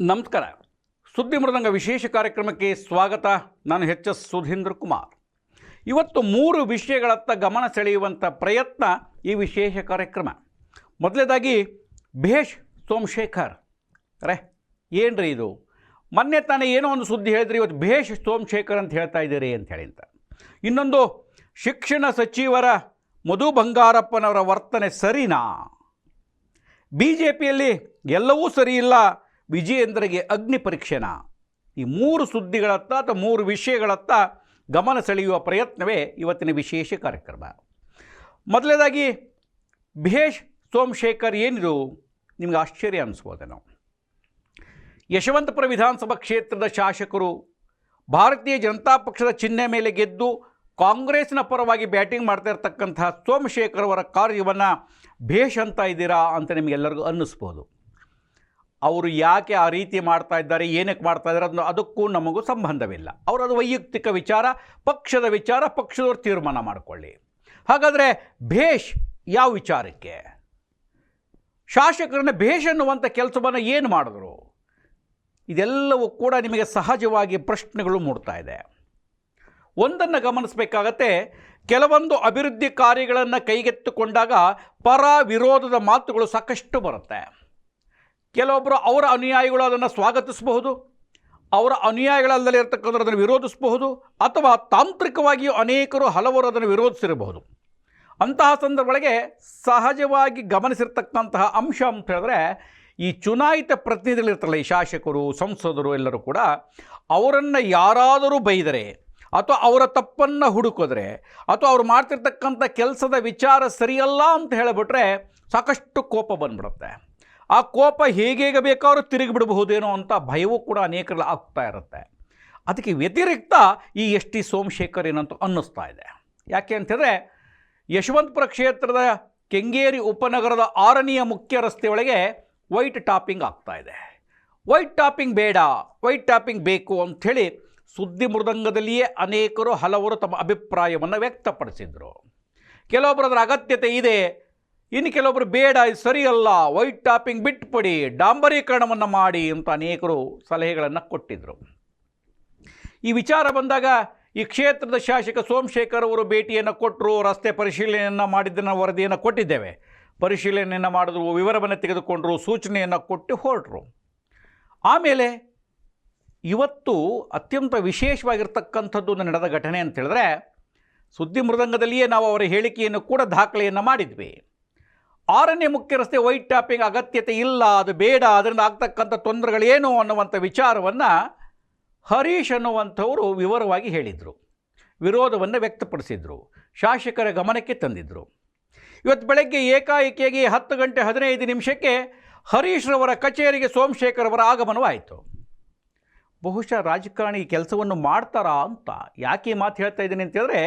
ನಮಸ್ಕಾರ. ಸುದ್ದಿ ಮೃದಂಗ ವಿಶೇಷ ಕಾರ್ಯಕ್ರಮಕ್ಕೆ ಸ್ವಾಗತ. ನಾನು ಎಚ್ ಎಸ್ ಸುಧೀಂದ್ರ ಕುಮಾರ್. ಇವತ್ತು ಮೂರು ವಿಷಯಗಳತ್ತ ಗಮನ ಸೆಳೆಯುವಂಥ ಪ್ರಯತ್ನ ಈ ವಿಶೇಷ ಕಾರ್ಯಕ್ರಮ. ಮೊದಲನೇದಾಗಿ, ಭೇಷ್ ಸೋಮಶೇಖರ್. ರೇ ಏನ್ರಿ ಇದು? ಮೊನ್ನೆ ತಾನೇ ಏನೋ ಒಂದು ಸುದ್ದಿ ಹೇಳಿದ್ರಿ, ಇವತ್ತು ಭೇಷ್ ಸೋಮಶೇಖರ್ ಅಂತ ಹೇಳ್ತಾ ಇದ್ದೀರಿ ಅಂತ ಹೇಳಿ ಅಂತ. ಇನ್ನೊಂದು, ಶಿಕ್ಷಣ ಸಚಿವರ ಮಧು ಬಂಗಾರಪ್ಪನವರ ವರ್ತನೆ ಸರಿನಾ? ಬಿ ಜೆ ಪಿಯಲ್ಲಿ ಎಲ್ಲವೂ ಸರಿ ಇಲ್ಲ ವಿಜಯೇಂದ್ರಗೆ ಅಗ್ನಿ ಪರೀಕ್ಷೆನ? ಈ ಮೂರು ಸುದ್ದಿಗಳತ್ತ ಅಥವಾ ಮೂರು ವಿಷಯಗಳತ್ತ ಗಮನ ಸೆಳೆಯುವ ಪ್ರಯತ್ನವೇ ಇವತ್ತಿನ ವಿಶೇಷ ಕಾರ್ಯಕ್ರಮ. ಮೊದಲನೇದಾಗಿ, ಭೇಷ್ ಸೋಮಶೇಖರ್ ಏನಿದು? ನಿಮ್ಗೆ ಆಶ್ಚರ್ಯ ಅನಿಸ್ಬೋದೇನೋ ಯಶವಂತಪುರ ವಿಧಾನಸಭಾ ಕ್ಷೇತ್ರದ ಶಾಸಕರು ಭಾರತೀಯ ಜನತಾ ಪಕ್ಷದ ಚಿಹ್ನೆ ಮೇಲೆ ಗೆದ್ದು ಕಾಂಗ್ರೆಸ್ನ ಪರವಾಗಿ ಬ್ಯಾಟಿಂಗ್ ಮಾಡ್ತಾ ಇರ್ತಕ್ಕಂತಹ ಸೋಮಶೇಖರ್ ಅವರ ಕಾರ್ಯವನ್ನು ಭೇಷ್ ಅಂತ ಇದ್ದೀರಾ ಅಂತ ನಿಮಗೆಲ್ಲರಿಗೂ ಅನ್ನಿಸ್ಬೋದು. ಅವರು ಯಾಕೆ ಆ ರೀತಿ ಮಾಡ್ತಾ ಇದ್ದಾರೆ, ಏನಕ್ಕೆ ಮಾಡ್ತಾ ಇದ್ದಾರೆ ಅದಕ್ಕೂ ನಮಗೂ ಸಂಬಂಧವಿಲ್ಲ. ಅವರು ವೈಯಕ್ತಿಕ ವಿಚಾರ, ಪಕ್ಷದ ವಿಚಾರ, ಪಕ್ಷದವ್ರು ತೀರ್ಮಾನ ಮಾಡಿಕೊಳ್ಳಿ. ಹಾಗಾದರೆ ಭೇಷ್ ಯಾವ ವಿಚಾರಕ್ಕೆ? ಶಾಸಕರನ್ನ ಭೇಷ್ ಅನ್ನುವಂಥ ಕೆಲಸವನ್ನು ಏನು ಮಾಡಿದ್ರು? ಇದೆಲ್ಲವೂ ಕೂಡ ನಿಮಗೆ ಸಹಜವಾಗಿ ಪ್ರಶ್ನೆಗಳು ಮೂಡ್ತಾ ಇದೆ. ಒಂದನ್ನು ಗಮನಿಸಬೇಕಾಗತ್ತೆ, ಕೆಲವೊಂದು ಅಭಿವೃದ್ಧಿ ಕಾರ್ಯಗಳನ್ನು ಕೈಗೆತ್ತಿಕೊಂಡಾಗ ಪರ ವಿರೋಧದ ಮಾತುಗಳು ಸಾಕಷ್ಟು ಬರುತ್ತೆ. ಕೆಲವೊಬ್ಬರು ಅವರ ಅನುಯಾಯಿಗಳು ಅದನ್ನು ಸ್ವಾಗತಿಸಬಹುದು, ಅವರ ಅನುಯಾಯಿಗಳಲ್ಲದೆ ಇರತಕ್ಕಂಥ ಅದನ್ನು ವಿರೋಧಿಸಬಹುದು, ಅಥವಾ ತಾಂತ್ರಿಕವಾಗಿಯೂ ಅನೇಕರು ಹಲವರು ಅದನ್ನು ವಿರೋಧಿಸಿರಬಹುದು. ಅಂತಹ ಸಂದರ್ಭಗಳಿಗೆ ಸಹಜವಾಗಿ ಗಮನಿಸಿರ್ತಕ್ಕಂತಹ ಅಂಶ ಅಂತ ಹೇಳಿದ್ರೆ, ಈ ಚುನಾಯಿತ ಪ್ರತಿನಿಧಿಗಳಿರ್ತಾರಲ್ಲ ಈ ಶಾಸಕರು, ಸಂಸದರು ಎಲ್ಲರೂ ಕೂಡ, ಅವರನ್ನು ಯಾರಾದರೂ ಬೈದರೆ, ಅಥವಾ ಅವರ ತಪ್ಪನ್ನು ಹುಡುಕಿದ್ರೆ, ಅಥವಾ ಅವ್ರು ಮಾಡ್ತಿರ್ತಕ್ಕಂಥ ಕೆಲಸದ ವಿಚಾರ ಸರಿಯಲ್ಲ ಅಂತ ಹೇಳಿಬಿಟ್ರೆ ಸಾಕಷ್ಟು ಕೋಪ ಬಂದ್ಬಿಡುತ್ತೆ. ಆ ಕೋಪ ಹೇಗೆ ಬೇಕಾದ್ರೂ ತಿರುಗಿ ಬಿಡಬಹುದೇನೋ ಅಂತ ಭಯವೂ ಕೂಡ ಅನೇಕರಲ್ಲಿ ಆಗ್ತಾ ಇರುತ್ತೆ. ಅದಕ್ಕೆ ವ್ಯತಿರಿಕ್ತ ಈ ಎಸ್ ಟಿ ಸೋಮಶೇಖರ್ ಏನಂತ ಅನ್ನಿಸ್ತಾ ಇದೆ. ಯಾಕೆ ಅಂತಂದರೆ ಯಶವಂತಪುರ ಕ್ಷೇತ್ರದ ಕೆಂಗೇರಿ ಉಪನಗರದ ಆರನೆಯ ಮುಖ್ಯ ರಸ್ತೆಯೊಳಗೆ ವೈಟ್ ಟಾಪಿಂಗ್ ಆಗ್ತಾ ಇದೆ. ವೈಟ್ ಟಾಪಿಂಗ್ ಬೇಡ, ವೈಟ್ ಟಾಪಿಂಗ್ ಬೇಕು ಅಂಥೇಳಿ ಸುದ್ದಿ ಮೃದಂಗದಲ್ಲಿಯೇ ಅನೇಕರು ಹಲವರು ತಮ್ಮ ಅಭಿಪ್ರಾಯವನ್ನು ವ್ಯಕ್ತಪಡಿಸಿದರು. ಕೆಲವೊಬ್ಬರ ಅದರ ಅಗತ್ಯತೆ ಇದೆ ಇನ್ನು ಕೆಲವೊಬ್ರು ಬೇಡ, ಇದು ಸರಿಯಲ್ಲ ವೈಟ್ ಟಾಪಿಂಗ್ ಬಿಟ್ಬಿಡಿ, ಡಾಂಬರೀಕರಣವನ್ನು ಮಾಡಿ ಅಂತ ಅನೇಕರು ಸಲಹೆಗಳನ್ನು ಕೊಟ್ಟಿದ್ದರು ಈ ವಿಚಾರ ಬಂದಾಗ ಈ ಕ್ಷೇತ್ರದ ಶಾಸಕ ಸೋಮಶೇಖರ್ ಅವರು ಭೇಟಿಯನ್ನು ಕೊಟ್ಟರು ರಸ್ತೆ ಪರಿಶೀಲನೆಯನ್ನು ಮಾಡಿದ್ದನ್ನು ವರದಿಯನ್ನು ಕೊಟ್ಟಿದ್ದೇವೆ. ಪರಿಶೀಲನೆಯನ್ನು ಮಾಡಿದ್ರು, ವಿವರವನ್ನು ತೆಗೆದುಕೊಂಡರು, ಸೂಚನೆಯನ್ನು ಕೊಟ್ಟು ಹೊರಟರು. ಆಮೇಲೆ ಇವತ್ತು ಅತ್ಯಂತ ವಿಶೇಷವಾಗಿರ್ತಕ್ಕಂಥದ್ದು ಒಂದು ನಡೆದ ಘಟನೆ ಅಂತ ಹೇಳಿದ್ರೆ, ಸುದ್ದಿ ಮೃದಂಗದಲ್ಲಿಯೇ ನಾವು ಅವರ ಹೇಳಿಕೆಯನ್ನು ಕೂಡ ದಾಖಲೆಯನ್ನು ಮಾಡಿದ್ವಿ. ಆರನೇ ಮುಖ್ಯ ರಸ್ತೆ ವೈಟ್ ಟ್ಯಾಪಿಂಗ್ ಅಗತ್ಯತೆ ಇಲ್ಲ, ಅದು ಬೇಡ, ಅದರಿಂದ ಆಗ್ತಕ್ಕಂಥ ತೊಂದರೆಗಳೇನು ಅನ್ನುವಂಥ ವಿಚಾರವನ್ನು ಹರೀಶ್ ಅನ್ನುವಂಥವರು ವಿವರವಾಗಿ ಹೇಳಿದರು. ವಿರೋಧವನ್ನು ವ್ಯಕ್ತಪಡಿಸಿದರು. ಶಾಸಕರ ಗಮನಕ್ಕೆ ತಂದಿದ್ದರು ಇವತ್ತು ಬೆಳಗ್ಗೆ ಏಕಾಏಕಿಯಾಗಿ ಹತ್ತು ಗಂಟೆ ಹದಿನೈದು ನಿಮಿಷಕ್ಕೆ ಹರೀಶ್ರವರ ಕಚೇರಿಗೆ ಸೋಮಶೇಖರ್ ಅವರ ಆಗಮನವಾಯಿತು. ಬಹುಶಃ ರಾಜಕಾರಣಿ ಕೆಲಸವನ್ನು ಮಾಡ್ತಾರಾ ಅಂತ ಯಾಕೆ ಮಾತು ಹೇಳ್ತಾ ಇದ್ದೀನಿ ಅಂತ ಹೇಳಿದ್ರೆ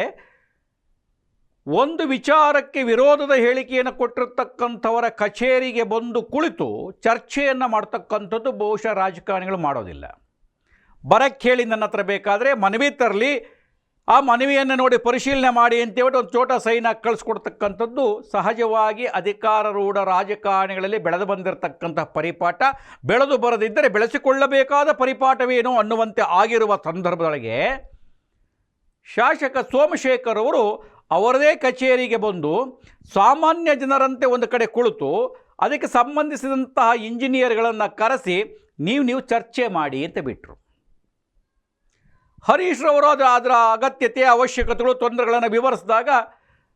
ಒಂದು ವಿಚಾರಕ್ಕೆ ವಿರೋಧದ ಹೇಳಿಕೆಯನ್ನು ಕೊಟ್ಟಿರ್ತಕ್ಕಂಥವರ ಕಚೇರಿಗೆ ಬಂದು ಕುಳಿತು ಚರ್ಚೆಯನ್ನು ಮಾಡ್ತಕ್ಕಂಥದ್ದು ಬಹುಶಃ ರಾಜಕಾರಣಿಗಳು ಮಾಡೋದಿಲ್ಲ. ಬರಕ್ಕೆ ಹೇಳಿ ನನ್ನ ಹತ್ರ ಬೇಕಾದರೆ ಮನವಿ ತರಲಿ, ಆ ಮನವಿಯನ್ನು ನೋಡಿ ಪರಿಶೀಲನೆ ಮಾಡಿ ಅಂತೇಳಿ ಒಂದು ಚೋಟ ಸೈನ್ಯ ಕಳಿಸ್ಕೊಡ್ತಕ್ಕಂಥದ್ದು ಸಹಜವಾಗಿ ಅಧಿಕಾರರೂಢ ರಾಜಕಾರಣಿಗಳಲ್ಲಿ ಬೆಳೆದು ಬಂದಿರತಕ್ಕಂಥ ಪರಿಪಾಠ. ಬೆಳೆದು ಬರದಿದ್ದರೆ ಬೆಳೆಸಿಕೊಳ್ಳಬೇಕಾದ ಪರಿಪಾಠವೇನೋ ಅನ್ನುವಂತೆ ಆಗಿರುವ ಸಂದರ್ಭದೊಳಗೆ ಶಾಸಕ ಸೋಮಶೇಖರ್ ಅವರು ಅವರದೇ ಕಚೇರಿಗೆ ಬಂದು ಸಾಮಾನ್ಯ ಜನರಂತೆ ಒಂದು ಕಡೆ ಕುಳಿತು ಅದಕ್ಕೆ ಸಂಬಂಧಿಸಿದಂತಹ ಇಂಜಿನಿಯರ್ಗಳನ್ನು ಕರೆಸಿ, ನೀವು ನೀವು ಚರ್ಚೆ ಮಾಡಿ ಅಂತ ಬಿಟ್ಟರು ಹರೀಶ್ ರವರು ಅದರ ಅದರ ಅಗತ್ಯತೆ, ಅವಶ್ಯಕತೆಗಳು, ತೊಂದರೆಗಳನ್ನು ವಿವರಿಸಿದಾಗ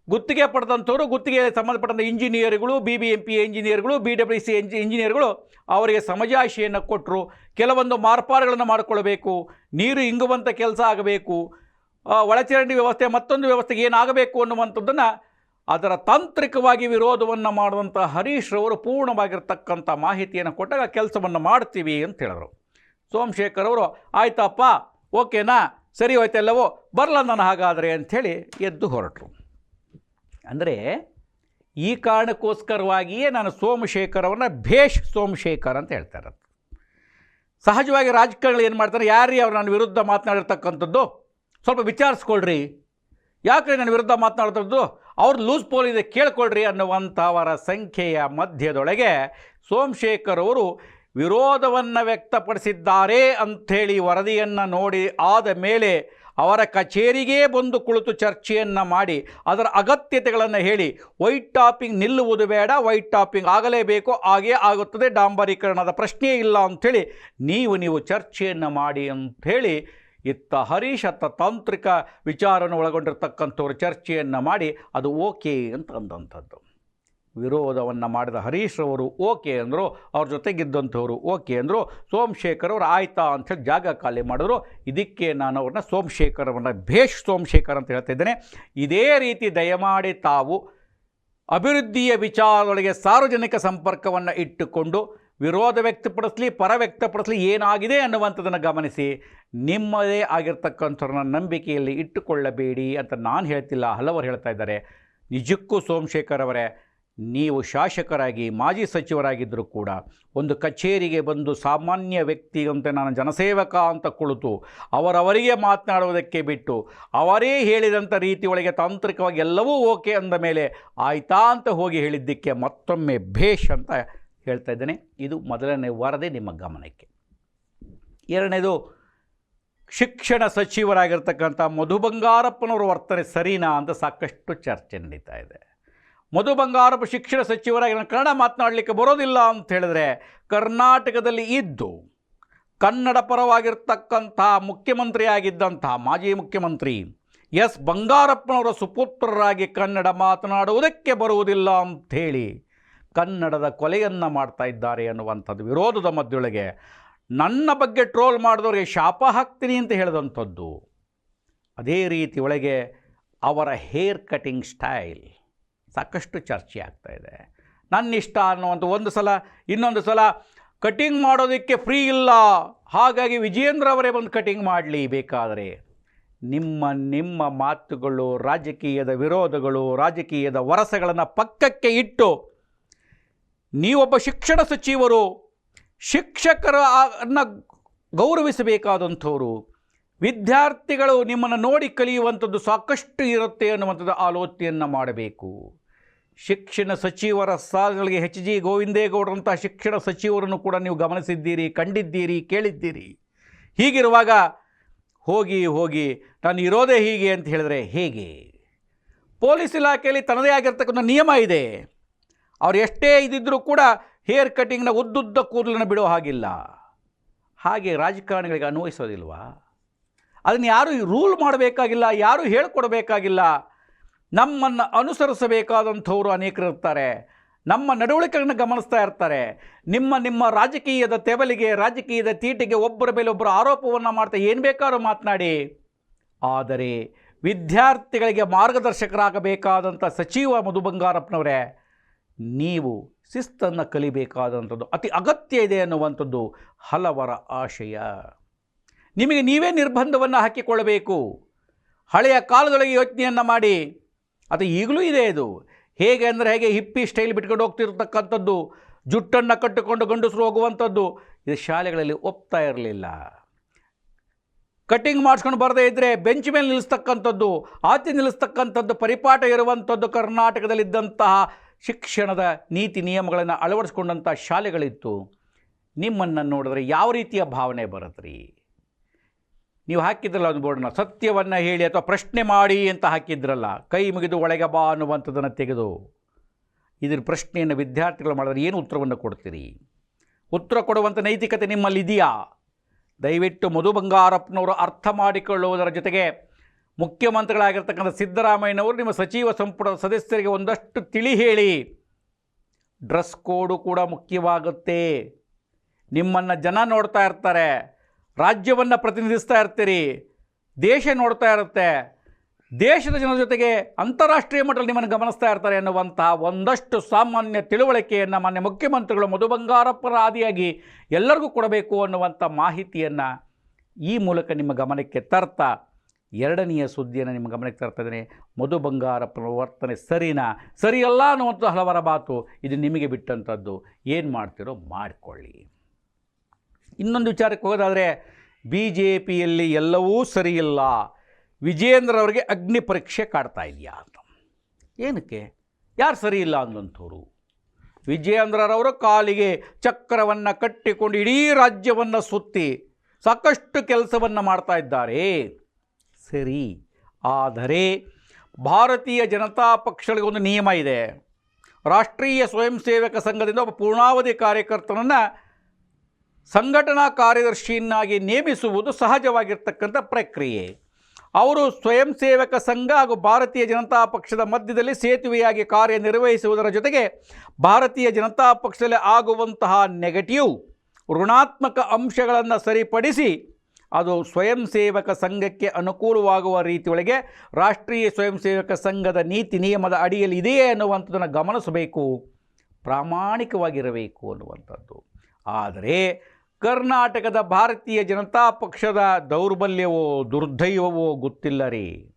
ಗುತ್ತಿಗೆ ಪಡೆದಂಥವರು, ಗುತ್ತಿಗೆ ಸಂಬಂಧಪಟ್ಟಂಥ ಇಂಜಿನಿಯರ್ಗಳು ಬಿ ಬಿ ಎಂ ಪಿ ಇಂಜಿನಿಯರ್ಗಳು B W C M G ಇಂಜಿನಿಯರ್ಗಳು ಅವರಿಗೆ ಸಮಜಾಶಿಯನ್ನು ಕೊಟ್ಟರು ಕೆಲವೊಂದು ಮಾರ್ಪಾಡುಗಳನ್ನು ಮಾಡಿಕೊಳ್ಬೇಕು. ನೀರು ಇಂಗುವಂಥ ಕೆಲಸ ಆಗಬೇಕು. ಒಳಚರಂಡಿ ವ್ಯವಸ್ಥೆ ಮತ್ತೊಂದು ವ್ಯವಸ್ಥೆಗೆ ಏನಾಗಬೇಕು ಅನ್ನುವಂಥದ್ದನ್ನು ಅದರ ತಾಂತ್ರಿಕವಾಗಿ ವಿರೋಧವನ್ನು ಮಾಡುವಂಥ ಹರೀಶ್ ರವರು ಪೂರ್ಣವಾಗಿರ್ತಕ್ಕಂಥ ಮಾಹಿತಿಯನ್ನು ಕೊಟ್ಟಾಗ ಕೆಲಸವನ್ನು ಮಾಡ್ತೀವಿ ಅಂತ ಹೇಳಿದ್ರು ಸೋಮಶೇಖರ್ ಅವರು, ಆಯ್ತಪ್ಪ, ಓಕೆನಾ? ಸರಿ ಹೋಯ್ತೆಲ್ಲವೋ ಬರಲ್ಲ ನಾನು ಹಾಗಾದರೆ ಅಂಥೇಳಿ ಎದ್ದು ಹೊರಟರು. ಅಂದರೆ ಈ ಕಾರಣಕ್ಕೋಸ್ಕರವಾಗಿಯೇ ನಾನು ಸೋಮಶೇಖರ್ ಅವರನ್ನ ಭೇಷ್ ಸೋಮಶೇಖರ್ ಅಂತ ಹೇಳ್ತಾರೆ ಸಹಜವಾಗಿ ರಾಜಕಾರಣಿಗಳು ಏನು ಮಾಡ್ತಾರೆ? ಯಾರೀ ಅವ್ರು ನನ್ನ ವಿರುದ್ಧ ಮಾತನಾಡಿರ್ತಕ್ಕಂಥದ್ದು? ಸ್ವಲ್ಪ ವಿಚಾರಿಸ್ಕೊಳ್ರಿ. ಯಾಕ್ರೆ ನನ್ನ ವಿರುದ್ಧ ಮಾತನಾಡ್ತಿರೋದು? ಅವ್ರು ಲೂಸ್ ಪೋಲ್ ಇದೆ ಕೇಳ್ಕೊಳ್ರಿ ಅನ್ನುವಂಥವರ ಸಂಖ್ಯೆಯ ಮಧ್ಯದೊಳಗೆ ಸೋಮಶೇಖರ್ ಅವರು ವಿರೋಧವನ್ನು ವ್ಯಕ್ತಪಡಿಸಿದ್ದಾರೆ ಅಂಥೇಳಿ ವರದಿಯನ್ನು ನೋಡಿ ಆದ ಮೇಲೆ ಅವರ ಕಚೇರಿಗೆ ಬಂದು ಕುಳಿತು ಚರ್ಚೆಯನ್ನು ಮಾಡಿ ಅದರ ಅಗತ್ಯತೆಗಳನ್ನು ಹೇಳಿ, ವೈಟ್ ಟಾಪಿಂಗ್ ನಿಲ್ಲುವುದು ಬೇಡ, ವೈಟ್ ಟಾಪಿಂಗ್ ಆಗಲೇಬೇಕು, ಹಾಗೇ ಆಗುತ್ತದೆ, ಡಾಂಬರೀಕರಣದ ಪ್ರಶ್ನೆಯೇ ಇಲ್ಲ ಅಂಥೇಳಿ, ನೀವು ನೀವು ಚರ್ಚೆಯನ್ನು ಮಾಡಿ ಅಂಥೇಳಿ ಇತ್ತ ಹರೀಶ್ ಅತ್ತ ತಾಂತ್ರಿಕ ವಿಚಾರವನ್ನು ಒಳಗೊಂಡಿರ್ತಕ್ಕಂಥವ್ರ ಚರ್ಚೆಯನ್ನು ಮಾಡಿ ಅದು ಓಕೆ ಅಂತ ಅಂದಂಥದ್ದು. ವಿರೋಧವನ್ನು ಮಾಡಿದ ಹರೀಶ್ ಅವರು ಓಕೆ ಅಂದರು, ಅವ್ರ ಜೊತೆಗಿದ್ದಂಥವ್ರು ಓಕೆ ಅಂದರು, ಸೋಮಶೇಖರ್ ಅವರು ಆಯ್ತಾ ಅಂತ ಜಾಗ ಖಾಲಿ ಮಾಡಿದ್ರು. ಇದಕ್ಕೆ ನಾನು ಅವ್ರನ್ನ ಸೋಮಶೇಖರ್ ಭೇಷ್ ಸೋಮಶೇಖರ್ ಅಂತ ಹೇಳ್ತಿದ್ದೇನೆ ಇದೇ ರೀತಿ ದಯಮಾಡಿ ತಾವು ಅಭಿವೃದ್ಧಿಯ ವಿಚಾರದೊಳಗೆ ಸಾರ್ವಜನಿಕ ಸಂಪರ್ಕವನ್ನು ಇಟ್ಟುಕೊಂಡು ವಿರೋಧ ವ್ಯಕ್ತಪಡಿಸಲಿ, ಪರ ವ್ಯಕ್ತಪಡಿಸಲಿ ಏನಾಗಿದೆ ಅನ್ನುವಂಥದ್ದನ್ನು ಗಮನಿಸಿ, ನಿಮ್ಮದೇ ಆಗಿರ್ತಕ್ಕಂಥವ್ರನ್ನ ನಂಬಿಕೆಯಲ್ಲಿ ಇಟ್ಟುಕೊಳ್ಳಬೇಡಿ ಅಂತ ನಾನು ಹೇಳ್ತಿಲ್ಲ, ಹಲವರು ಹೇಳ್ತಾ ಇದ್ದಾರೆ. ನಿಜಕ್ಕೂ ಸೋಮಶೇಖರ್ ಅವರೇ, ನೀವು ಶಾಸಕರಾಗಿ, ಮಾಜಿ ಸಚಿವರಾಗಿದ್ದರೂ ಕೂಡ ಒಂದು ಕಚೇರಿಗೆ ಬಂದು ಸಾಮಾನ್ಯ ವ್ಯಕ್ತಿ ಅಂತ ನಾನು ಜನಸೇವಕ ಅಂತ ಕುಳಿತು ಅವರವರಿಗೆ ಮಾತನಾಡುವುದಕ್ಕೆ ಬಿಟ್ಟು, ಅವರೇ ಹೇಳಿದಂಥ ರೀತಿಯೊಳಗೆ ತಾಂತ್ರಿಕವಾಗಿ ಎಲ್ಲವೂ ಓಕೆ ಅಂದ ಮೇಲೆ ಆಯ್ತಾ ಅಂತ ಹೋಗಿ ಹೇಳಿದ್ದಕ್ಕೆ ಮತ್ತೊಮ್ಮೆ ಭೇಷ್ ಅಂತ ಹೇಳ್ತಾ ಇದ್ದೇನೆ. ಇದು ಮೊದಲನೇ ವಾರದೇ ನಿಮ್ಮ ಗಮನಕ್ಕೆ. ಎರಡನೇದು, ಶಿಕ್ಷಣ ಸಚಿವರಾಗಿರ್ತಕ್ಕಂಥ ಮಧು ಬಂಗಾರಪ್ಪನವರ ವರ್ತನೆ ಸರಿನಾ ಅಂತ ಸಾಕಷ್ಟು ಚರ್ಚೆ ನಡೀತಾ ಇದೆ. ಮಧು ಬಂಗಾರಪ್ಪ ಶಿಕ್ಷಣ ಸಚಿವರಾಗಿ ನಾನು ಕನ್ನಡ ಮಾತನಾಡಲಿಕ್ಕೆ ಬರೋದಿಲ್ಲ ಅಂತ ಹೇಳಿದ್ರೆ ಕರ್ನಾಟಕದಲ್ಲಿ ಇದ್ದು, ಕನ್ನಡ ಪರವಾಗಿರ್ತಕ್ಕಂಥ ಮುಖ್ಯಮಂತ್ರಿಯಾಗಿದ್ದಂಥ ಮಾಜಿ ಮುಖ್ಯಮಂತ್ರಿ ಎಸ್ ಬಂಗಾರಪ್ಪನವರ ಸುಪುತ್ರರಾಗಿ ಕನ್ನಡ ಮಾತನಾಡುವುದಕ್ಕೆ ಬರುವುದಿಲ್ಲ ಅಂಥೇಳಿ ಕನ್ನಡದ ಕೊಲೆಯನ್ನು ಮಾಡ್ತಾ ಇದ್ದಾರೆ ಅನ್ನುವಂಥದ್ದು ವಿರೋಧದ ಮಧ್ಯೊಳಗೆ ನನ್ನ ಬಗ್ಗೆ ಟ್ರೋಲ್ ಮಾಡಿದವ್ರಿಗೆ ಶಾಪ ಹಾಕ್ತೀನಿ ಅಂತ ಹೇಳಿದಂಥದ್ದು. ಅದೇ ರೀತಿ ಒಳಗೆ ಅವರ ಹೇರ್ ಕಟಿಂಗ್ ಸ್ಟೈಲ್ ಸಾಕಷ್ಟು ಚರ್ಚೆ ಆಗ್ತಾ ಇದೆ. ನನ್ನ ಇಷ್ಟ ಅನ್ನುವಂಥ ಒಂದು ಸಲ, ಇನ್ನೊಂದು ಸಲ ಕಟಿಂಗ್ ಮಾಡೋದಕ್ಕೆ ಫ್ರೀ ಇಲ್ಲ. ಹಾಗಾಗಿ ವಿಜೇಂದ್ರ ಅವರೇ ಬಂದು ಕಟಿಂಗ್ ಮಾಡಲಿ ಬೇಕಾದರೆ. ನಿಮ್ಮ ನಿಮ್ಮ ಮಾತುಗಳು, ರಾಜಕೀಯದ ವಿರೋಧಗಳು, ರಾಜಕೀಯದ ವರಸಗಳನ್ನು ಪಕ್ಕಕ್ಕೆ ಇಟ್ಟು ನೀವೊಬ್ಬ ಶಿಕ್ಷಣ ಸಚಿವರು, ಶಿಕ್ಷಕರ ಅನ್ನ ಗೌರವಿಸಬೇಕಾದಂಥವರು, ವಿದ್ಯಾರ್ಥಿಗಳು ನಿಮ್ಮನ್ನು ನೋಡಿ ಕಲಿಯುವಂಥದ್ದು ಸಾಕಷ್ಟು ಇರುತ್ತೆ ಅನ್ನುವಂಥದ್ದು ಆಲೋಚನೆಯನ್ನು ಮಾಡಬೇಕು. ಶಿಕ್ಷಣ ಸಚಿವರ ಸಾಲಗಳಿಗೆ ಹೆಚ್ ಜಿ ಗೋವಿಂದೇಗೌಡರಂತಹ ಶಿಕ್ಷಣ ಸಚಿವರನ್ನು ಕೂಡ ನೀವು ಗಮನಿಸಿದ್ದೀರಿ, ಕಂಡಿದ್ದೀರಿ, ಕೇಳಿದ್ದೀರಿ. ಹೀಗಿರುವಾಗ ಹೋಗಿ ಹೋಗಿ ನಾನು ಇರೋದೇ ಹೀಗೆ ಅಂತ ಹೇಳಿದರೆ ಹೇಗೆ? ಪೊಲೀಸ್ ಇಲಾಖೆಯಲ್ಲಿ ತನ್ನದೇ ಆಗಿರ್ತಕ್ಕಂಥ ನಿಯಮ ಇದೆ. ಅವ್ರು ಎಷ್ಟೇ ಇದ್ದಿದ್ರೂ ಕೂಡ ಹೇರ್ ಕಟಿಂಗ್ನ ಉದ್ದುದ್ದ ಕೂದಲನ್ನು ಬಿಡೋ ಹಾಗಿಲ್ಲ. ಹಾಗೆ ರಾಜಕಾರಣಿಗಳಿಗೆ ಅನ್ವಯಿಸೋದಿಲ್ವಾ? ಅದನ್ನು ಯಾರು ರೂಲ್ ಮಾಡಬೇಕಾಗಿಲ್ಲ, ಯಾರೂ ಹೇಳ್ಕೊಡ್ಬೇಕಾಗಿಲ್ಲ. ನಮ್ಮನ್ನು ಅನುಸರಿಸಬೇಕಾದಂಥವರು ಅನೇಕರು ಇರ್ತಾರೆ. ನಮ್ಮ ನಡವಳಿಕೆಗಳನ್ನ ಗಮನಿಸ್ತಾ ಇರ್ತಾರೆ. ನಿಮ್ಮ ನಿಮ್ಮ ರಾಜಕೀಯದ ತೆವಲಿಗೆ, ರಾಜಕೀಯದ ತೀಟಿಗೆ ಒಬ್ಬರ ಮೇಲೆ ಒಬ್ಬರು ಆರೋಪವನ್ನು ಮಾಡ್ತಾ ಏನು ಬೇಕಾದ್ರೂ ಮಾತನಾಡಿ. ಆದರೆ ವಿದ್ಯಾರ್ಥಿಗಳಿಗೆ ಮಾರ್ಗದರ್ಶಕರಾಗಬೇಕಾದಂಥ ಸಚಿವ ಮಧು ಬಂಗಾರಪ್ಪನವರೇ ನೀವು ಶಿಸ್ತನ್ನು ಕಲಿಬೇಕಾದಂಥದ್ದು, ಅತಿ ಅಗತ್ಯ ಇದೆ ಅನ್ನುವಂಥದ್ದು ಹಲವರ ಆಶಯ. ನಿಮಗೆ ನೀವೇ ನಿರ್ಬಂಧವನ್ನು ಹಾಕಿಕೊಳ್ಳಬೇಕು. ಹಳೆಯ ಕಾಲದೊಳಗೆ ಯೋಚನೆಯನ್ನು ಮಾಡಿ. ಅದು ಈಗಲೂ ಇದೆ ಇದು. ಹೇಗೆ ಅಂದರೆ ಹೇಗೆ ಹಿಪ್ಪಿ ಸ್ಟೈಲ್ ಬಿಟ್ಕೊಂಡು ಹೋಗ್ತಿರ್ತಕ್ಕಂಥದ್ದು, ಜುಟ್ಟನ್ನು ಕಟ್ಟಿಕೊಂಡು ಗಂಡಸರು ಹೋಗುವಂಥದ್ದು, ಇದು ಶಾಲೆಗಳಲ್ಲಿ ಒಪ್ತಾ ಇರಲಿಲ್ಲ. ಕಟ್ಟಿಂಗ್ ಮಾಡಿಸ್ಕೊಂಡು ಬರದೇ ಇದ್ದರೆ ಬೆಂಚ್ ಮೇಲೆ ನಿಲ್ಲಿಸ್ತಕ್ಕಂಥದ್ದು, ಆಚೆ ನಿಲ್ಲಿಸ್ತಕ್ಕಂಥದ್ದು ಪರಿಪಾಠ ಇರುವಂಥದ್ದು ಕರ್ನಾಟಕದಲ್ಲಿದ್ದಂತಹ ಶಿಕ್ಷಣದ ನೀತಿ ನಿಯಮಗಳನ್ನು ಅಳವಡಿಸ್ಕೊಂಡಂಥ ಶಾಲೆಗಳಿತ್ತು. ನಿಮ್ಮನ್ನು ನೋಡಿದ್ರೆ ಯಾವ ರೀತಿಯ ಭಾವನೆ ಬರುತ್ತೆ ನೀವು ಹಾಕಿದ್ರಲ್ಲ ಒಂದು ಬೋರ್ಡನ್ನ ಸತ್ಯವನ್ನು ಹೇಳಿ ಅಥವಾ ಪ್ರಶ್ನೆ ಮಾಡಿ ಅಂತ ಹಾಕಿದ್ರಲ್ಲ, ಕೈ ಮುಗಿದು ಒಳಗೆ ಬಾ ಅನ್ನುವಂಥದ್ದನ್ನು ತೆಗೆದು, ಇದ್ರ ಪ್ರಶ್ನೆಯನ್ನು ವಿದ್ಯಾರ್ಥಿಗಳು ಮಾಡಿದ್ರೆ ಏನು ಉತ್ತರವನ್ನು ಕೊಡ್ತೀರಿ? ಉತ್ತರ ಕೊಡುವಂಥ ನೈತಿಕತೆ ನಿಮ್ಮಲ್ಲಿ ಇದೆಯಾ ದಯವಿಟ್ಟು ಮಧು ಬಂಗಾರಪ್ಪನವರು ಅರ್ಥ ಮಾಡಿಕೊಳ್ಳುವುದರ ಜೊತೆಗೆ ಮುಖ್ಯಮಂತ್ರಿಗಳಾಗಿರ್ತಕ್ಕಂಥ ಸಿದ್ದರಾಮಯ್ಯನವರು ನಿಮ್ಮ ಸಚಿವ ಸಂಪುಟದ ಸದಸ್ಯರಿಗೆ ಒಂದಷ್ಟು ತಿಳಿ ಹೇಳಿ. ಡ್ರೆಸ್ ಕೋಡು ಕೂಡ ಮುಖ್ಯವಾಗುತ್ತೆ. ನಿಮ್ಮನ್ನು ಜನ ನೋಡ್ತಾ ಇರ್ತಾರೆ. ರಾಜ್ಯವನ್ನು ಪ್ರತಿನಿಧಿಸ್ತಾ ಇರ್ತೀರಿ. ದೇಶ ನೋಡ್ತಾ ಇರುತ್ತೆ. ದೇಶದ ಜನರ ಜೊತೆಗೆ ಅಂತಾರಾಷ್ಟ್ರೀಯ ಮಟ್ಟದಲ್ಲಿ ನಿಮ್ಮನ್ನು ಗಮನಿಸ್ತಾ ಇರ್ತಾರೆ ಎನ್ನುವಂತಹ ಒಂದಷ್ಟು ಸಾಮಾನ್ಯ ತಿಳುವಳಿಕೆಯನ್ನು ಮಾನ್ಯ ಮುಖ್ಯಮಂತ್ರಿಗಳು ಮಧು ಬಂಗಾರಪ್ಪರ ಆದಿಯಾಗಿ ಎಲ್ಲರಿಗೂ ಕೊಡಬೇಕು ಅನ್ನುವಂಥ ಮಾಹಿತಿಯನ್ನು ಈ ಮೂಲಕ ನಿಮ್ಮ ಗಮನಕ್ಕೆ ತರ್ತಾ ಎರಡನೆಯ ಸುದ್ದಿಯನ್ನು ನಿಮ್ಮ ಗಮನಕ್ಕೆ ತರ್ತಾ ಇದ್ದೇನೆ. ಮಧು ಬಂಗಾರಪ್ಪನ ವರ್ತನೆ ಸರಿನಾ? ಸರಿಯಲ್ಲ ಅನ್ನುವಂಥ ಹಲವರ ಮಾತು ಇದು ನಿಮಗೆ ಬಿಟ್ಟಂಥದ್ದು. ಏನು ಮಾಡ್ತೀರೋ ಮಾಡಿಕೊಳ್ಳಿ. ಇನ್ನೊಂದು ವಿಚಾರಕ್ಕೆ ಹೋಗೋದಾದರೆ ಬಿ ಜೆ ಪಿಯಲ್ಲಿ ಎಲ್ಲವೂ ಸರಿಯಿಲ್ಲ. ವಿಜೇಂದ್ರ ಅವರಿಗೆ ಅಗ್ನಿ ಪರೀಕ್ಷೆ ಕಾಡ್ತಾ ಇದೆಯಾ ಅಂತ. ಏನಕ್ಕೆ? ಯಾರು ಸರಿ ಇಲ್ಲ ಅಂದಂಥವ್ರು? ವಿಜಯೇಂದ್ರರವರು ಕಾಲಿಗೆ ಚಕ್ರವನ್ನು ಕಟ್ಟಿಕೊಂಡು ಇಡೀ ರಾಜ್ಯವನ್ನು ಸುತ್ತಿ ಸಾಕಷ್ಟು ಕೆಲಸವನ್ನು ಮಾಡ್ತಾ ಇದ್ದಾರೆ. ಸರಿ, ಆದರೆ ಭಾರತೀಯ ಜನತಾ ಪಕ್ಷಗಳಿಗೆ ಒಂದು ನಿಯಮ ಇದೆ. ರಾಷ್ಟ್ರೀಯ ಸ್ವಯಂ ಸೇವಕ ಸಂಘದಿಂದ ಒಬ್ಬ ಪೂರ್ಣಾವಧಿ ಕಾರ್ಯಕರ್ತನನ್ನು ಸಂಘಟನಾ ಕಾರ್ಯದರ್ಶಿಯನ್ನಾಗಿ ನೇಮಿಸುವುದು ಸಹಜವಾಗಿರ್ತಕ್ಕಂಥ ಪ್ರಕ್ರಿಯೆ. ಅವರು ಸ್ವಯಂ ಸೇವಕ ಸಂಘ ಹಾಗೂ ಭಾರತೀಯ ಜನತಾ ಪಕ್ಷದ ಮಧ್ಯದಲ್ಲಿ ಸೇತುವೆಯಾಗಿ ಕಾರ್ಯನಿರ್ವಹಿಸುವುದರ ಜೊತೆಗೆ ಭಾರತೀಯ ಜನತಾ ಪಕ್ಷದಲ್ಲಿ ಆಗುವಂತಹ ನೆಗೆಟಿವ್, ಋಣಾತ್ಮಕ ಅಂಶಗಳನ್ನು ಸರಿಪಡಿಸಿ ಅದು ಸ್ವಯಂ ಸೇವಕ ಸಂಘಕ್ಕೆ ಅನುಕೂಲವಾಗುವ ರೀತಿಯೊಳಗೆ ರಾಷ್ಟ್ರೀಯ ಸ್ವಯಂ ಸೇವಕ ಸಂಘದ ನೀತಿ ನಿಯಮದ ಅಡಿಯಲ್ಲಿ ಇದೆಯೇ ಅನ್ನುವಂಥದ್ದನ್ನು ಗಮನಿಸಬೇಕು. ಪ್ರಾಮಾಣಿಕವಾಗಿರಬೇಕು ಅನ್ನುವಂಥದ್ದು. ಆದರೆ ಕರ್ನಾಟಕದ ಭಾರತೀಯ ಜನತಾ ಪಕ್ಷದ ದೌರ್ಬಲ್ಯವೋ, ದುರ್ದೈವವೋ ಗೊತ್ತಿಲ್ಲ ರೀ.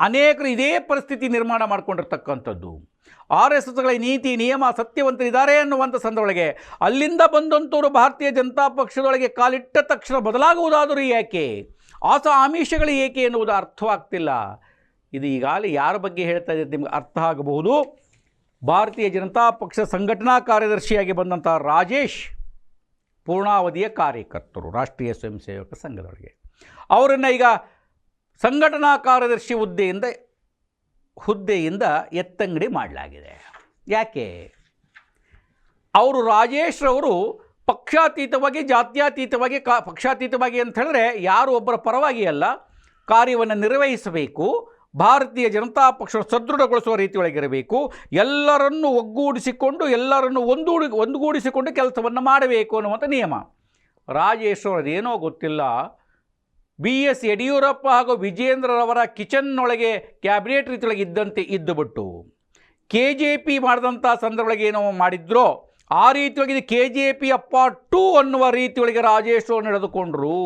ಅನೇಕರು ಇದೇ ಪರಿಸ್ಥಿತಿ ನಿರ್ಮಾಣ ಮಾಡಿಕೊಂಡಿರ್ತಕ್ಕಂಥದ್ದು. ಆರ್ ಎಸ್ ಎಸ್ಗಳ ನೀತಿ, ನಿಯಮ ಸತ್ಯವಂತರಿದ್ದಾರೆ ಅನ್ನುವಂಥ ಸಂದರ್ಭೊಳಗೆ ಅಲ್ಲಿಂದ ಬಂದಂಥವರು ಭಾರತೀಯ ಜನತಾ ಪಕ್ಷದೊಳಗೆ ಕಾಲಿಟ್ಟ ತಕ್ಷಣ ಬದಲಾಗುವುದಾದರೂ ಯಾಕೆ ಆಸ ಆಮಿಷಗಳು ಏಕೆ ಎನ್ನುವುದು ಅರ್ಥವಾಗ್ತಿಲ್ಲ. ಇದು ಈಗಾಗಲೇ ಯಾರ ಬಗ್ಗೆ ಹೇಳ್ತಾ ಇದ್ದರೆ ನಿಮ್ಗೆ ಅರ್ಥ ಆಗಬಹುದು. ಭಾರತೀಯ ಜನತಾ ಪಕ್ಷ ಸಂಘಟನಾ ಕಾರ್ಯದರ್ಶಿಯಾಗಿ ಬಂದಂಥ ರಾಜೇಶ್, ಪೂರ್ಣಾವಧಿಯ ಕಾರ್ಯಕರ್ತರು, ರಾಷ್ಟ್ರೀಯ ಸ್ವಯಂ ಸೇವಕ ಸಂಘದೊಳಗೆ. ಅವರನ್ನು ಈಗ ಸಂಘಟನಾ ಕಾರ್ಯದರ್ಶಿ ಹುದ್ದೆಯಿಂದ ಹುದ್ದೆಯಿಂದ ಎತ್ತಂಗಡಿ ಮಾಡಲಾಗಿದೆ. ಯಾಕೆ? ಅವರು ರಾಜೇಶ್ರವರು ಪಕ್ಷಾತೀತವಾಗಿ, ಜಾತ್ಯಾತೀತವಾಗಿ, ಕಾ, ಪಕ್ಷಾತೀತವಾಗಿ ಅಂತ ಹೇಳಿದ್ರೆ ಯಾರು ಒಬ್ಬರ ಪರವಾಗಿ ಅಲ್ಲ, ಕಾರ್ಯವನ್ನು ನಿರ್ವಹಿಸಬೇಕು, ಭಾರತೀಯ ಜನತಾ ಪಕ್ಷ ಸದೃಢಗೊಳಿಸುವ ರೀತಿಯೊಳಗಿರಬೇಕು, ಎಲ್ಲರನ್ನು ಒಗ್ಗೂಡಿಸಿಕೊಂಡು, ಎಲ್ಲರನ್ನು ಒಂದೂಡಿ, ಒಂದುಗೂಡಿಸಿಕೊಂಡು ಕೆಲಸವನ್ನು ಮಾಡಬೇಕು ಅನ್ನುವಂಥ ನಿಯಮ. ರಾಜೇಶ್ವರದೇನೋ ಗೊತ್ತಿಲ್ಲ ಬಿ ಎಸ್ ಯಡಿಯೂರಪ್ಪ ಹಾಗೂ ವಿಜೇಂದ್ರರವರ ಕಿಚನ್ನೊಳಗೆ ಕ್ಯಾಬಿನೆಟ್ ರೀತಿಯೊಳಗೆ ಇದ್ದಂತೆ ಇದ್ದುಬಿಟ್ಟು ಕೆ ಜೆ ಪಿ ಮಾಡಿದಂಥ ಸಂದರ್ಭದೊಳಗೆ ಏನೋ ಮಾಡಿದ್ರೋ, ಆ ರೀತಿಯೊಳಗೆ ಇದು ಕೆ ಜೆ ಪಿ ಅಪ್ಪ ಟೂ ಅನ್ನುವ ರೀತಿಯೊಳಗೆ ರಾಜೇಶ್ವರ ನಡೆದುಕೊಂಡ್ರು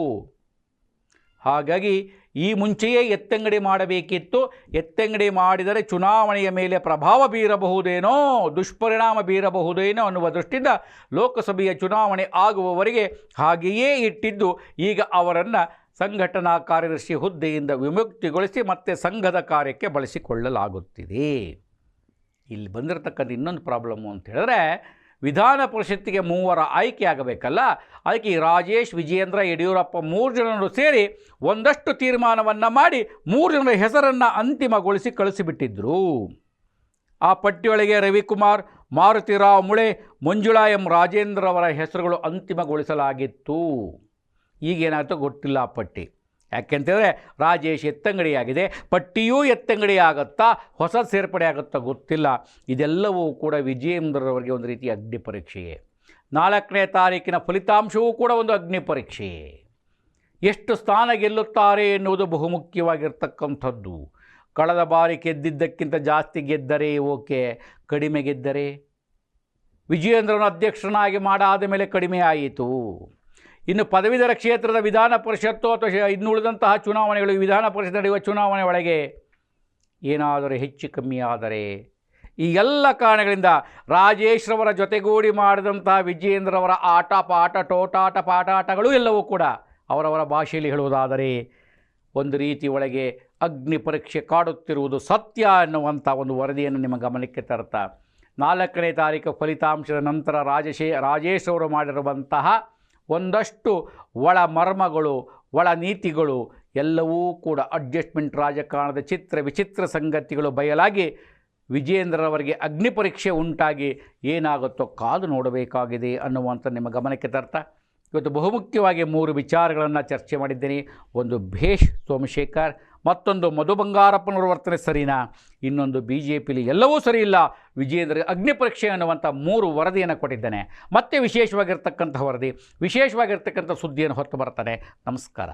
ಹಾಗಾಗಿ ಈ ಮುಂಚೆಯೇ ಎತ್ತಂಗಡಿ ಮಾಡಬೇಕಿತ್ತು. ಎತ್ತಂಗಡಿ ಮಾಡಿದರೆ ಚುನಾವಣೆಯ ಮೇಲೆ ಪ್ರಭಾವ ಬೀರಬಹುದೇನೋ, ದುಷ್ಪರಿಣಾಮ ಬೀರಬಹುದೇನೋ ಅನ್ನುವ ದೃಷ್ಟಿಯಿಂದ ಲೋಕಸಭೆಯ ಚುನಾವಣೆ ಆಗುವವರೆಗೆ ಹಾಗೆಯೇ ಇಟ್ಟಿದ್ದು. ಈಗ ಅವರನ್ನು ಸಂಘಟನಾ ಕಾರ್ಯದರ್ಶಿ ಹುದ್ದೆಯಿಂದ ವಿಮುಕ್ತಿಗೊಳಿಸಿ ಮತ್ತೆ ಸಂಘದ ಕಾರ್ಯಕ್ಕೆ ಬಳಸಿಕೊಳ್ಳಲಾಗುತ್ತಿದೆ. ಇಲ್ಲಿ ಬಂದಿರತಕ್ಕಂಥ ಇನ್ನೊಂದು ಪ್ರಾಬ್ಲಮ್ಮು ಅಂತ ಹೇಳಿದ್ರೆ, ವಿಧಾನ ಪರಿಷತ್ತಿಗೆ ಮೂವರ ಆಯ್ಕೆ ಆಗಬೇಕಲ್ಲ? ಅದಕ್ಕೆ ರಾಜೇಶ್, ವಿಜಯೇಂದ್ರ, ಯಡಿಯೂರಪ್ಪ ಮೂರು ಜನರು ಸೇರಿ ಒಂದಷ್ಟು ತೀರ್ಮಾನವನ್ನು ಮಾಡಿ ಮೂರು ಜನರ ಹೆಸರನ್ನು ಅಂತಿಮಗೊಳಿಸಿ ಕಳಿಸಿಬಿಟ್ಟಿದ್ದರು ಆ ಪಟ್ಟಿಯೊಳಗೆ ರವಿಕುಮಾರ್ ಮಾರುತಿರಾವ್ ಮುಳೆ, ಮಂಜುಳಾ ಎಂ ರಾಜೇಂದ್ರ ಅವರ ಹೆಸರುಗಳು ಅಂತಿಮಗೊಳಿಸಲಾಗಿತ್ತು. ಈಗೇನಾಯ್ತೋ ಗೊತ್ತಿಲ್ಲ ಆ ಪಟ್ಟಿ. ಯಾಕೆಂತಂದರೆ ರಾಜೇಶ್ ಎತ್ತಂಗಡಿಯಾಗಿದೆ. ಪಟ್ಟಿಯೂ ಎತ್ತಂಗಡಿ ಆಗುತ್ತಾ ಹೊಸ ಸೇರ್ಪಡೆ ಆಗುತ್ತಾ ಗೊತ್ತಿಲ್ಲ. ಇದೆಲ್ಲವೂ ಕೂಡ ವಿಜಯೇಂದ್ರರವರಿಗೆ ಒಂದು ರೀತಿಯ ಅಗ್ನಿ ಪರೀಕ್ಷೆಯೇ. ನಾಲ್ಕನೇ ತಾರೀಕಿನ ಫಲಿತಾಂಶವೂ ಕೂಡ ಒಂದು ಅಗ್ನಿ ಪರೀಕ್ಷೆಯೇ. ಎಷ್ಟು ಸ್ಥಾನ ಗೆಲ್ಲುತ್ತಾರೆ ಎನ್ನುವುದು ಬಹುಮುಖ್ಯವಾಗಿರ್ತಕ್ಕಂಥದ್ದು. ಕಳೆದ ಬಾರಿ ಗೆದ್ದಿದ್ದಕ್ಕಿಂತ ಜಾಸ್ತಿ ಗೆದ್ದರೆ ಓಕೆ, ಕಡಿಮೆ ಗೆದ್ದರೆ? ವಿಜಯೇಂದ್ರನ ಅಧ್ಯಕ್ಷನಾಗಿ ಮಾಡಾದ ಮೇಲೆ ಕಡಿಮೆ ಆಯಿತು. ಇನ್ನು ಪದವೀಧರ ಕ್ಷೇತ್ರದ ವಿಧಾನ ಪರಿಷತ್ತು ಅಥವಾ ಇನ್ನುಳಿದಂತಹ ಚುನಾವಣೆಗಳು ವಿಧಾನ ಪರಿಷತ್ ನಡೆಯುವ ಚುನಾವಣೆ ಒಳಗೆ ಏನಾದರೂ ಹೆಚ್ಚು ಕಮ್ಮಿ ಆದರೆ ಈ ಎಲ್ಲ ಕಾರಣಗಳಿಂದ ರಾಜೇಶ್ರವರ ಜೊತೆಗೂಡಿ ಮಾಡಿದಂತಹ ವಿಜಯೇಂದ್ರವರ ಆಟ, ಪಾಠ ಟೋಟಾಟ ಪಾಠಾಟಗಳು ಎಲ್ಲವೂ ಕೂಡ ಅವರವರ ಭಾಷೆಯಲ್ಲಿ ಹೇಳುವುದಾದರೆ ಒಂದು ರೀತಿ ಒಳಗೆ ಅಗ್ನಿ ಪರೀಕ್ಷೆ ಕಾಡುತ್ತಿರುವುದು ಸತ್ಯ ಎನ್ನುವಂಥ ಒಂದು ವರದಿಯನ್ನು ನಿಮ್ಮ ಗಮನಕ್ಕೆ ತರ್ತಾ ನಾಲ್ಕನೇ ತಾರೀಕು ಫಲಿತಾಂಶದ ನಂತರ ರಾಜಶೇ ರಾಜೇಶ್ ಅವರು ಮಾಡಿರುವಂತಹ ಒಂದಷ್ಟು ಒಳ ಮರ್ಮಗಳು, ಒಳ ನೀತಿಗಳು ಎಲ್ಲವೂ ಕೂಡ ಅಡ್ಜಸ್ಟ್ಮೆಂಟ್ ರಾಜಕಾರಣದ ಚಿತ್ರ ವಿಚಿತ್ರ ಸಂಗತಿಗಳು ಬಯಲಾಗಿ ವಿಜೇಂದ್ರರವರಿಗೆ ಅಗ್ನಿ ಪರೀಕ್ಷೆ ಉಂಟಾಗಿ ಏನಾಗುತ್ತೋ ಕಾದು ನೋಡಬೇಕಾಗಿದೆ ಅನ್ನುವಂಥ ನಿಮ್ಮ ಗಮನಕ್ಕೆ ತರ್ತಾ. ಇವತ್ತು ಬಹುಮುಖ್ಯವಾಗಿ ಮೂರು ವಿಚಾರಗಳನ್ನು ಚರ್ಚೆ ಮಾಡಿದ್ದೇನೆ. ಒಂದು ಭೇಷ್ ಸೋಮಶೇಖರ್ ಮತ್ತೊಂದು ಮಧು ಬಂಗಾರಪ್ಪನವರ ವರ್ತನೆ ಸರಿನಾ? ಇನ್ನೊಂದು ಬಿ ಜೆ ಪಿಲಿ ಎಲ್ಲವೂ ಸರಿ ಇಲ್ಲ ವಿಜೇಂದ್ರ ಅಗ್ನಿಪರೀಕ್ಷೆ ಅನ್ನುವಂಥ ಮೂರು ವರದಿಯನ್ನು ಕೊಟ್ಟಿದ್ದಾನೆ. ಮತ್ತೆ ವಿಶೇಷವಾಗಿರ್ತಕ್ಕಂಥ ವರದಿ, ವಿಶೇಷವಾಗಿರ್ತಕ್ಕಂಥ ಸುದ್ದಿಯನ್ನು ಹೊತ್ತು ಬರ್ತಾನೆ ನಮಸ್ಕಾರ.